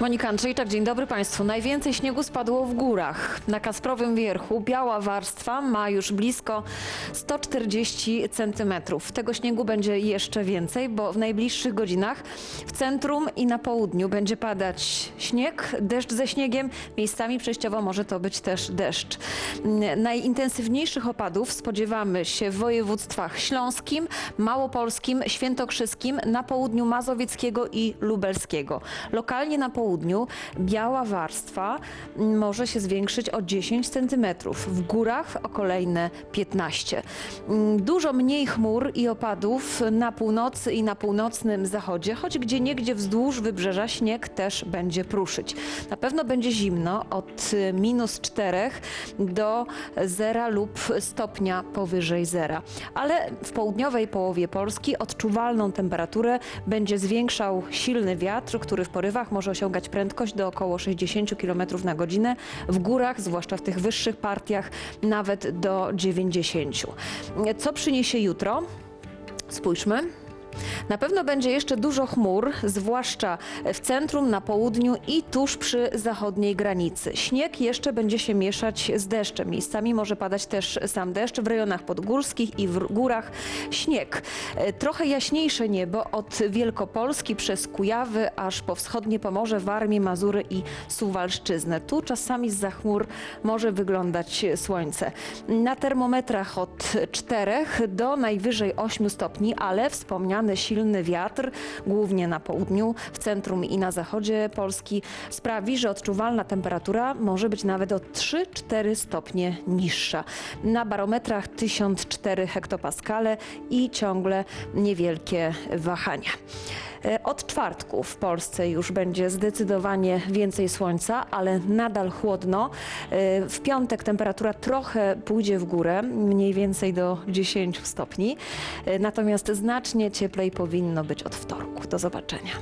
Monika Andrzejczak, dzień dobry Państwu. Najwięcej śniegu spadło w górach. Na Kasprowym Wierchu biała warstwa ma już blisko 140 centymetrów. Tego śniegu będzie jeszcze więcej, bo w najbliższych godzinach w centrum i na południu będzie padać śnieg, deszcz ze śniegiem. Miejscami przejściowo może to być też deszcz. Mm, Najintensywniejszych opadów spodziewamy się w województwach śląskim, małopolskim, świętokrzyskim, na południu mazowieckiego i lubelskiego. Lokalnie na południu biała warstwa może się zwiększyć o 10 cm, w górach o kolejne 15. Mm, Dużo mniej chmur i opadów na północy i na północnym zachodzie, choć gdzie niegdzie wzdłuż wybrzeża śnieg też będzie pruszyć. Na pewno będzie zimno od y, minus 4 do zera lub stopnia powyżej zera. Ale w południowej połowie Polski odczuwalną temperaturę będzie zwiększał silny wiatr, który w porywach może osiągać prędkość do około 60 km na godzinę, w górach, zwłaszcza w tych wyższych partiach, nawet do 90. Co przyniesie jutro? Spójrzmy. Na pewno będzie jeszcze dużo chmur, zwłaszcza w centrum, na południu i tuż przy zachodniej granicy. Śnieg jeszcze będzie się mieszać z deszczem. Miejscami może padać też sam deszcz w rejonach podgórskich i w górach śnieg. E, Trochę jaśniejsze niebo od Wielkopolski przez Kujawy aż po wschodnie Pomorze, Warmię, Mazury i Suwalszczyznę. Tu czasami z chmur może wyglądać słońce. Na termometrach od 4 do najwyżej 8 stopni, ale wspomniany silny wiatr, głównie na południu, w centrum i na zachodzie Polski, sprawi, że odczuwalna temperatura może być nawet o 3-4 stopnie niższa. Na barometrach 1004 hektopaskale i ciągle niewielkie wahania. E, Od czwartku w Polsce już będzie zdecydowanie więcej słońca, ale nadal chłodno. E, W piątek temperatura trochę pójdzie w górę, mniej więcej do 10 stopni. E, Natomiast znacznie cieplej powinno być od wtorku. Do zobaczenia.